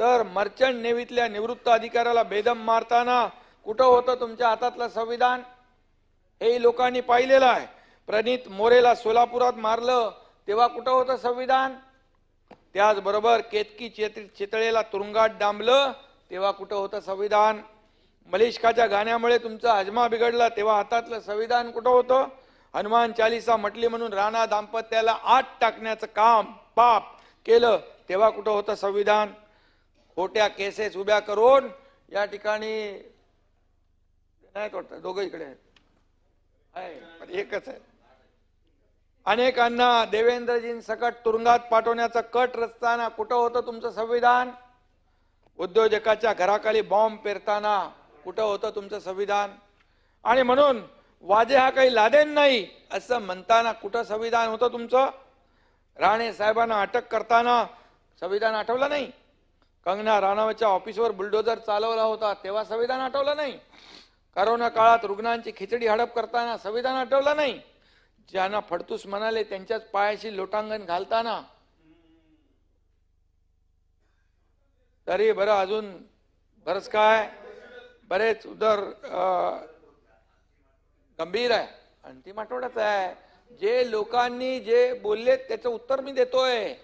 तर मर्चंट नेव्हीतल्या निवृत्त अधिकाऱ्याला बेदम मारताना कुठं होतं तुमच्या हातातलं संविधान? हे लोकांनी पाहिलेलं आहे. प्रणित मोरेला सोलापुरात मारलं तेव्हा कुठं होतं संविधान? त्याचबरोबर केतकी चेत चितळेला तुरुंगात डांबलं तेव्हा कुठं होतं संविधान? मलिष्काच्या गाण्यामुळे तुमचा अजमा बिघडला तेव्हा हातातलं संविधान कुठं होतं? हनुमान चालिसा म्हटली म्हणून राणा दाम्पत्याला आत टाकण्याचं काम पाप केलं तेव्हा कुठं होतं संविधान? खोट्या केसेस उभ्या करून या ठिकाणी नाही वाटतं दोघं इकडे आहेत. पण एकच आहे. अनेकांना देवेंद्रजीं सकट तुरुंगात पाठवण्याचा कट रचताना कुठं होतं तुमचं संविधान? उद्योजकाच्या घराखाली बॉम्ब पेरताना कुठं होतं तुमचं संविधान? आणि म्हणून वाजे हा काही लादेन नाही असं म्हणताना कुठं संविधान होतं तुमचं? राणे साहेबांना अटक करताना संविधान आठवलं नाही? कंगना राणावतच्या ऑफिसवर बुलडोजर चालवला होता तेव्हा संविधान आठवलं नाही. करोना काळात रुग्णांची खिचडी हडप करताना संविधान आठवलं नाही. ज्यांना फडतूस म्हणाले त्यांच्याच पायाशी लोटांगण घालताना. तरी बरं अजून बरंच काय? बरेच उदर गंभीर आहे. अंतिम आठवड्यात आहे. जे लोकांनी जे बोलले त्याचं उत्तर मी देतोय.